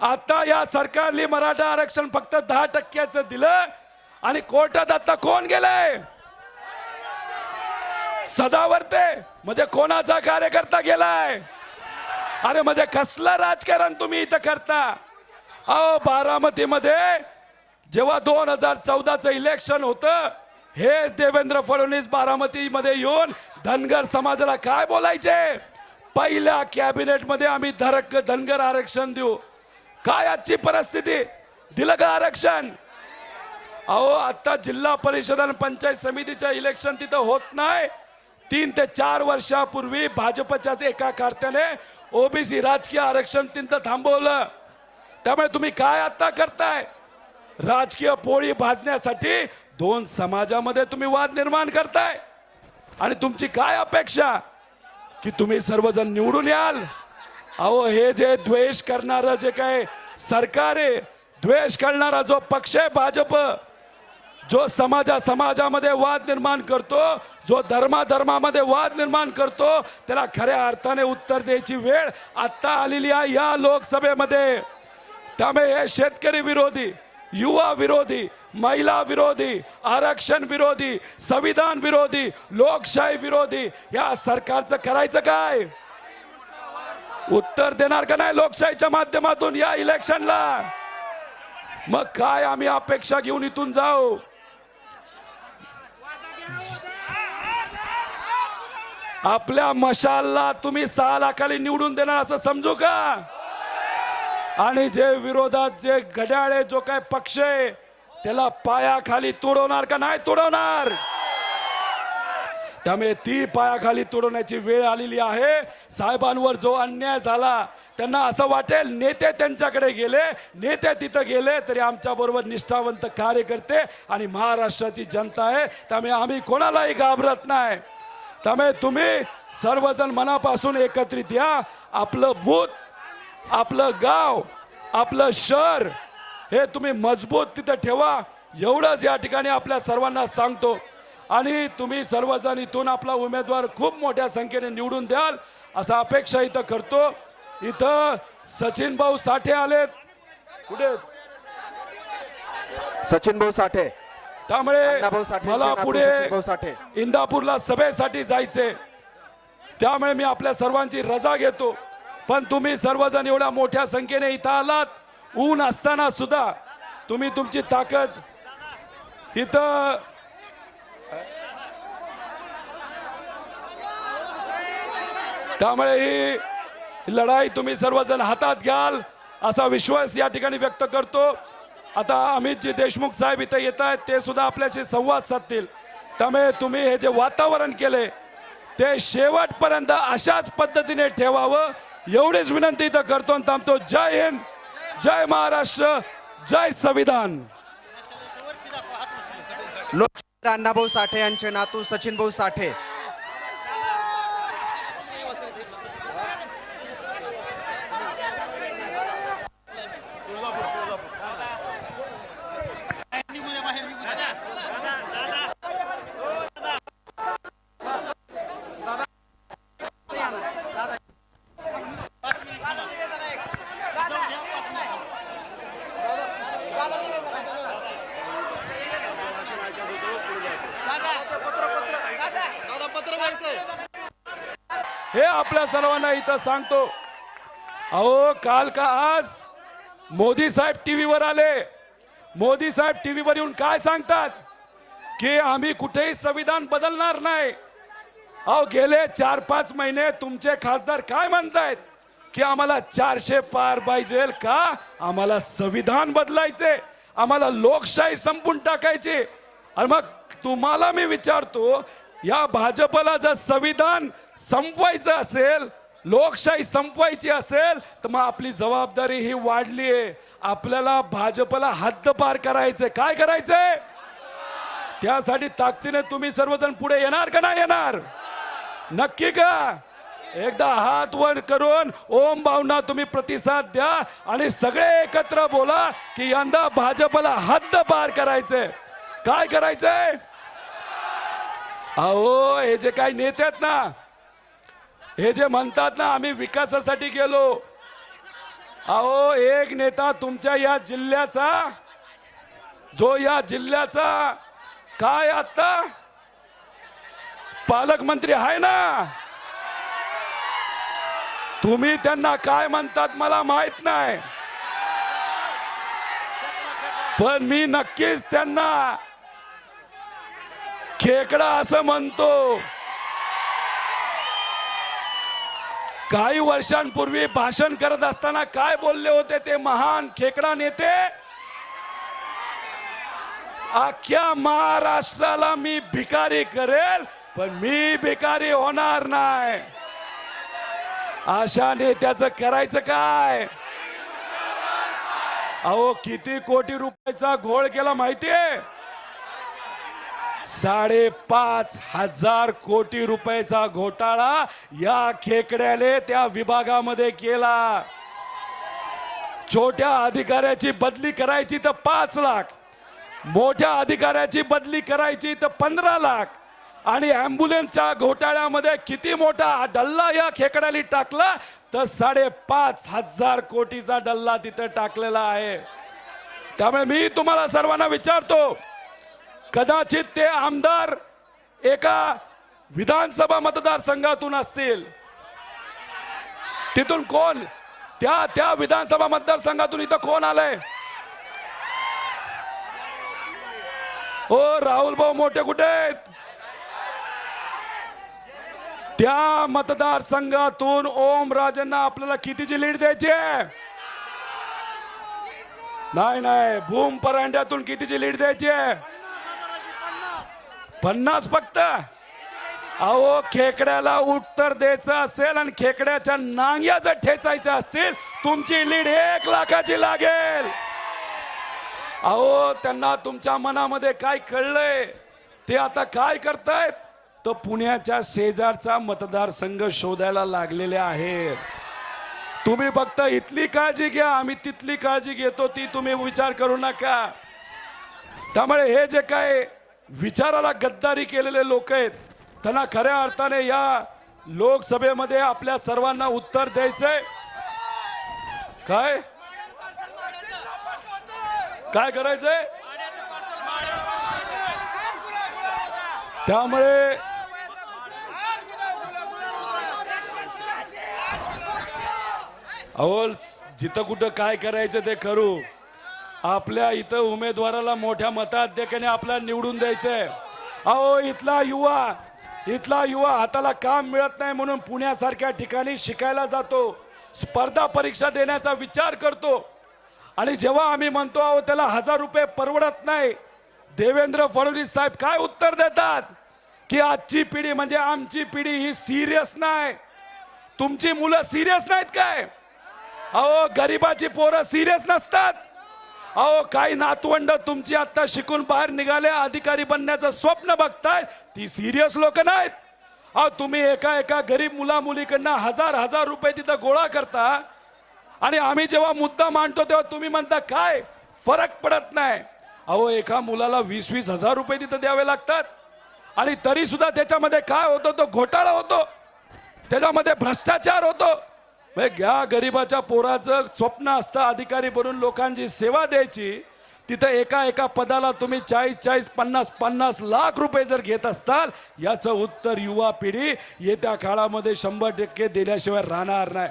आता या सरकारने मराठा आरक्षण फक्त दहा टक्क्याचं दिलं आणि कोर्टात आता कोण गेलंय? सदावर्ते म्हणजे कोणाचा कार्यकर्ता गेलाय? अरे म्हणजे कसलं राजकारण तुम्ही इथं करता? अहो बारामतीमध्ये जेव्हा दोन हजार चौदाचं इलेक्शन होतं हे देवेंद्र फडणवीस बारामतीमध्ये येऊन धनगर समाजाला काय बोलायचे? पहिल्या कॅबिनेटमध्ये आम्ही धरक धनगर आरक्षण देऊ. काय आजची परिस्थिती. दिलं का आरक्षण? अहो आता जिल्हा परिषद आणि पंचायत समितीच्या इलेक्शन तिथं होत नाही. तीन ते चार वर्षापूर्वी भाजपच्याच एका कार्त्याने ओबीसी राजकीय आरक्षण तिथं थांबवलं. त्यामुळे तुम्ही काय आता करताय? राजकीय पोळी भाजण्यासाठी दोन समाजामध्ये तुम्ही वाद निर्माण करताय. आणि तुमची काय अपेक्षा? की तुम्ही सर्वजण निवडून याल? अहो हे जे द्वेष करणारं जे काय सरकार आहे द्वेष करणारा जो पक्ष आहे भाजप जो समाजा समाजामध्ये वाद निर्माण करतो जो धर्माधर्मामध्ये वाद निर्माण करतो त्याला खऱ्या अर्थाने उत्तर द्यायची वेळ आत्ता आलेली आहे या लोकसभेमध्ये. त्यामुळे हे शेतकरी विरोधी युवा विरोधी महिला विरोधी आरक्षण विरोधी संविधान विरोधी लोकशाही विरोधी या सरकारचं करायचं काय? उत्तर देणार का नाही लोकशाहीच्या माध्यमातून या इलेक्शनला? मग काय आम्ही अपेक्षा घेऊन इथून जाऊ? आपल्या मशालला तुम्ही सहा लाखाली निवडून देणार असं समजू का? आणि जे विरोधात जे घड्याळे जो काय पक्ष आहे त्याला पायाखाली तुडवणार का नाही तुडवणार? त्यामुळे ती पायाखाली तुडवण्याची वेळ आलेली आहे. साहेबांवर जो अन्याय झाला त्यांना असं वाटेल नेते त्यांच्याकडे गेले नेते तिथं गेले तरी आमच्याबरोबर निष्ठावंत कार्यकर्ते आणि महाराष्ट्राची जनता आहे. त्यामुळे आम्ही कोणालाही घाबरत नाही. त्यामुळे तुम्ही सर्वजण मनापासून एकत्रित या. आपलं बूथ आपलं गाव आपलं शहर हे तुम्ही मजबूत तिथं ठेवा. एवढंच या ठिकाणी आपल्या सर्वांना सांगतो. आणि तुम्ही सर्वजण इथून आपला उमेदवार खूप मोठ्या संख्येने निवडून द्याल असा अपेक्षा इथं करतो. इथं सचिन भाऊ साठे आलेत. कुठे? सचिन भाऊ साठे. त्यामुळे मला पुढे. इंदापूरला सभेसाठी जायचे त्यामुळे मी आपल्या सर्वांची रजा घेतो. पण तुम्ही सर्वजण एवढ्या मोठ्या संख्येने इथं आलात. ऊन असताना सुद्धा तुम्ही तुमची ताकद इथं त्यामुळे ही लढाई तुम्ही सर्वजण हातात घ्याल असा विश्वास या ठिकाणी व्यक्त करतो. आता अमितजी देशमुख साहेब इथं येत आहेत ते सुद्धा आपल्याशी संवाद साधतील. त्यामुळे तुम्ही हे जे वातावरण केले ते शेवटपर्यंत अशाच पद्धतीने ठेवावं. एवढीच विनंती इथं करतो आणि थांबतो. जय हिंद जय महाराष्ट्र जय संविधान. लोक अण्णाभाऊ साठे यांचे नातू सचिन भाऊ साठे. हे आपल्या सर्वांना इथं सांगतो. अहो काल का आज मोदी साहेब टीव्हीवर आले. मोदी साहेब टीव्हीवर येऊन काय सांगतात? की आम्ही कुठेही संविधान बदलणार नाही. अहो गेले चार पाच महिने तुमचे खासदार काय म्हणतायत? की आम्हाला चारशे पार पाहिजे का? आम्हाला संविधान बदलायचे. आम्हाला लोकशाही संपून टाकायची. आणि मग तुम्हाला मी विचारतो या भाजपला जर संविधान संपवायचं असेल लोकशाही संपवायची असेल तर मग आपली जबाबदारी ही वाढली आहे. आपल्याला भाजपला हद्दपार करायचंय. काय करायचंय? त्यासाठी ताकदीने तुम्ही सर्वजण पुढे येणार का नाही येणार? नक्की का? एकदा हात वर करून ओम भावना तुम्ही प्रतिसाद द्या आणि सगळे एकत्र बोला की यंदा भाजपला हद्द पार करायचंय. काय करायचंय? अहो हे जे काही नेते आहेत ना हे जे म्हणतात ना आम्ही विकासासाठी गेलो. अहो एक नेता तुमच्या या जिल्ह्याचा जो या जिल्ह्याचा काय आता? पालकमंत्री आहे ना? तुम्ही त्यांना काय म्हणतात मला माहीत नाही. पण मी नक्कीच त्यांना खेकडा असं म्हणतो. काही वर्षांपूर्वी भाषण करत असताना काय बोलले होते ते महान खेकडा नेते? अख्ख्या महाराष्ट्राला मी भिकारी करेल पण मी भिकारी होणार नाही. अशा नेत्याचं करायचं काय? अहो किती कोटी रुपयाचा घोळ केला माहितीये? साडेपाच हजार कोटी रुपयाचा घोटाळा या खेकड्याने त्या विभागामध्ये केला. छोट्या अधिकाऱ्याची बदली करायची तर पाच लाख मोठ्या अधिकाऱ्याची बदली करायची तर पंधरा लाख आणि ॲम्ब्युलन्सच्या घोटाळ्यामध्ये किती मोठा डल्ला या खेकड्याने टाकला तर साडेपाच हजार कोटीचा डल्ला तिथं टाकलेला आहे. त्यामुळे मी तुम्हाला सर्वांना विचारतो कदाचित ते आमदार एका विधानसभा मतदारसंघातून असतील. तिथून कोण? त्या त्या विधानसभा मतदारसंघातून इथं कोण आलंय? ओ राहुल भाऊ मोठे कुठे आहेत? त्या मतदारसंघातून ओम राजांना आपल्याला कितीची लीड द्यायची आहे? नाही नाही. भूम परांड्यातून कितीची लीड द्यायची आहे? पन्नास फक्त. अहो खेकड्याला उत्तर द्यायचं असेल आणि खेकड्याच्या नांग्या जर ठेचायच्या असतील तुमची लीड एक लाखाची लागेल. अहो त्यांना तुमच्या मनामध्ये काय कळलंय? ते आता काय करतायत? तर पुण्याच्या शेजारचा मतदारसंघ शोधायला लागलेले आहेत. तुम्ही फक्त इथली काळजी घ्या आम्ही तिथली काळजी घेतो ती तुम्ही विचार करू नका. त्यामुळे हे जे काय विचाराला गद्दारी केलेले लोक आहेत. त्यांना खऱ्या अर्थाने या लोकसभेमध्ये आपल्या सर्वांना उत्तर द्यायचंय. काय? काय करायचंय? त्यामुळे अहो जिथं कुठं काय करायचं ते करू. आपल्या इथं उमेदवाराला मोठ्या मताध्यक्षाने आपल्याला निवडून द्यायचंय. अहो इथला युवा इथला युवा हाताला काम मिळत नाही म्हणून पुण्यासारख्या ठिकाणी शिकायला जातो. स्पर्धा परीक्षा देण्याचा विचार करतो. आणि जेव्हा आम्ही म्हणतो आहोत त्याला हजार रुपये परवडत नाही. देवेंद्र फडणवीस साहेब काय उत्तर देतात? की आजची पिढी म्हणजे आमची पिढी ही सिरियस नाही. तुमची मुलं सिरियस नाहीत काय? अहो गरिबाची पोरं सिरियस नसतात. अहो काही नातवंड तुमची आता शिकून बाहेर निघाले अधिकारी बनण्याचं स्वप्न बघताय ती सिरियस लोक नाहीत. अहो तुम्ही एका एका गरीब मुला मुलीकडनं हजार हजार रुपये तिथं गोळा करता आणि आम्ही जेव्हा मुद्दा मांडतो तेव्हा तुम्ही म्हणता काय? फरक पडत नाही. अहो एका मुलाला वीस वीस हजार रुपये तिथं द्यावे लागतात आणि तरी सुद्धा त्याच्यामध्ये काय होतो तो घोटाळा होतो. त्याच्यामध्ये भ्रष्टाचार होतो. या घ्या गरिबाच्या पोराचं स्वप्न असतं अधिकारी बनून लोकांची सेवा द्यायची. तिथं एका एका पदाला तुम्ही चाळीस चाळीस पन्नास पन्नास लाख रुपये जर घेत असाल याचं उत्तर युवा पिढी येत्या काळामध्ये शंभर टक्के दिल्याशिवाय राहणार नाही.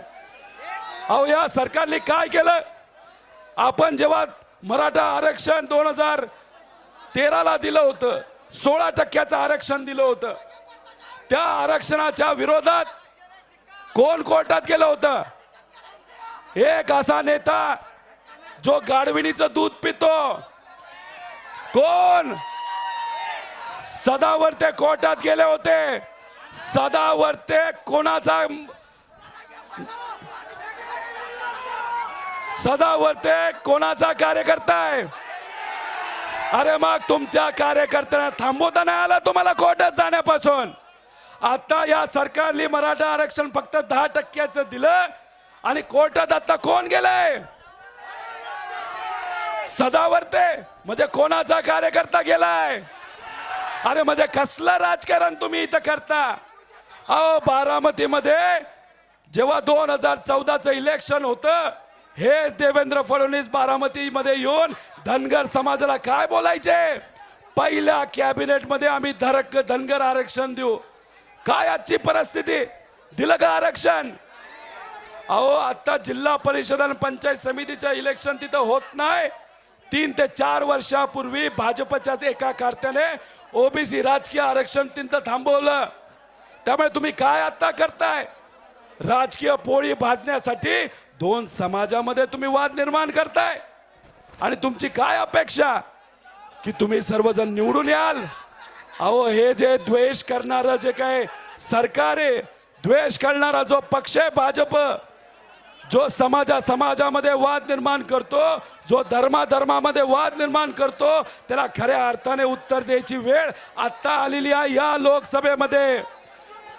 अहो या सरकारने काय केलं? आपण जेव्हा मराठा आरक्षण दोन हजार तेराला दिलं होतं सोळा टक्क्याचं आरक्षण दिलं होतं. त्या आरक्षणाच्या विरोधात कोण कोर्टात गेलं होतं? एक असा नेता जो गाडविणीचं दूध पितो. कोण? सदावर्ते कोर्टात गेले होते. सदावर्ते कोणाचा सदावर्ते कोणाचा कार्यकर्ता आहे? अरे मग तुमच्या कार्यकर्त्यांना थांबवता नाही आला तुम्हाला कोर्टात जाण्यापासून? आता या सरकारने मराठा आरक्षण फक्त दहा टक्क्याचं दिलं आणि कोर्टात आता कोण गेलंय? सदावर्ते म्हणजे कोणाचा कार्यकर्ता गेलाय? अरे म्हणजे कसलं राजकारण तुम्ही इथं करता? अहो बारामतीमध्ये जेव्हा दोन हजार चौदाचं इलेक्शन होतं हेच देवेंद्र फडणवीस बारामतीमध्ये येऊन धनगर समाजाला काय बोलायचे? पहिल्या कॅबिनेटमध्ये आम्ही धरक धनगर आरक्षण देऊ. काय आजची परिस्थिती. दिलं का आरक्षण? अहो आता जिल्हा परिषद आणि पंचायत समितीच्या इलेक्शन तिथं होत नाही. तीन ते चार वर्षापूर्वी भाजपच्याच एका कार्त्याने ओबीसी राजकीय आरक्षण तिथं थांबवलं. त्यामुळे तुम्ही काय आता करताय? राजकीय पोळी भाजण्यासाठी दोन समाजामध्ये तुम्ही वाद निर्माण करताय. आणि तुमची काय अपेक्षा? की तुम्ही सर्वजण निवडून याल? अहो हे जे द्वेष करणारं जे काय सरकार आहे द्वेष करणारा जो पक्ष आहे भाजप जो समाजा समाजामध्ये वाद निर्माण करतो जो धर्माधर्मामध्ये वाद निर्माण करतो त्याला खऱ्या अर्थाने उत्तर द्यायची वेळ आत्ता आलेली आहे या लोकसभेमध्ये.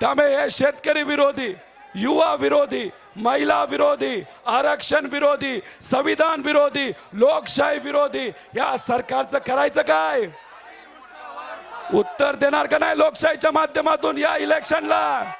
त्यामुळे हे शेतकरी विरोधी युवा विरोधी महिला विरोधी आरक्षण विरोधी संविधान विरोधी लोकशाही विरोधी या सरकारचं करायचं काय? उत्तर देणार का नाही लोकशाहीच्या माध्यमातून या इलेक्शनला?